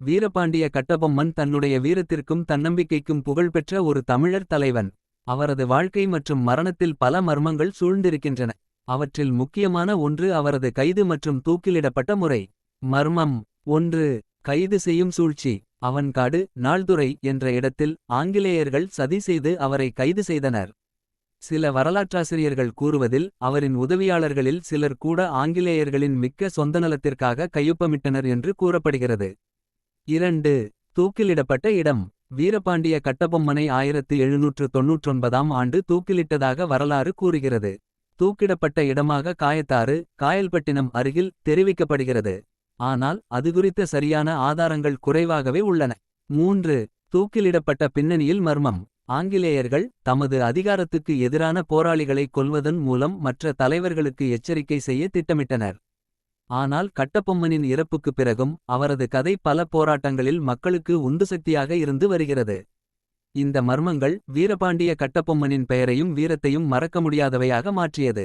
வீரபாண்டிய கட்டபொம்மன் தன்னுடைய வீரத்திற்கும் தன்னம்பிக்கைக்கும் புகழ்பெற்ற ஒரு தமிழர் தலைவன். அவரது வாழ்க்கை மற்றும் மரணத்தில் பல மர்மங்கள் சூழ்ந்திருக்கின்றன. அவற்றில் முக்கியமான ஒன்று அவரது கைது மற்றும் தூக்கிலிடப்பட்ட முறை. மர்மம் ஒன்று கைது செய்யும் சூழ்ச்சி. அவன்காடு நாள்துறை என்ற இடத்தில் ஆங்கிலேயர்கள் சதி செய்து அவரை கைது செய்தனர். சில வரலாற்றாசிரியர்கள் கூறுவதில் அவரின் உதவியாளர்களில் சிலர் கூட ஆங்கிலேயர்களின் மிக்க சொந்தநலத்திற்காக கையொப்பமிட்டனர் என்று கூறப்படுகிறது. இரண்டு தூக்கிலிடப்பட்ட இடம் வீரபாண்டிய கட்டபொம்மனை ஆயிரத்து எழுநூற்று தொன்னூற்றொன்பதாம் ஆண்டு தூக்கிலிட்டதாக வரலாறு கூறுகிறது. தூக்கிடப்பட்ட இடமாக காயத்தாறு காயல்பட்டினம் அருகில் தெரிவிக்கப்படுகிறது. ஆனால் அதுகுறித்த சரியான ஆதாரங்கள் குறைவாகவே உள்ளன. மூன்று தூக்கிலிடப்பட்ட பின்னணியில் மர்மம். ஆங்கிலேயர்கள் தமது அதிகாரத்துக்கு எதிரான போராளிகளை கொல்வதன் மூலம் மற்ற தலைவர்களுக்கு எச்சரிக்கை செய்ய திட்டமிட்டனர். ஆனால் கட்டபொம்மனின் இறப்புக்குப் பிறகும் அவரது கதை பல போராட்டங்களில் மக்களுக்கு உந்துசக்தியாக இருந்து வருகிறது. இந்த மர்மங்கள் வீரபாண்டிய கட்டபொம்மனின் பெயரையும் வீரத்தையும் மறக்க முடியாதவையாக மாற்றியது.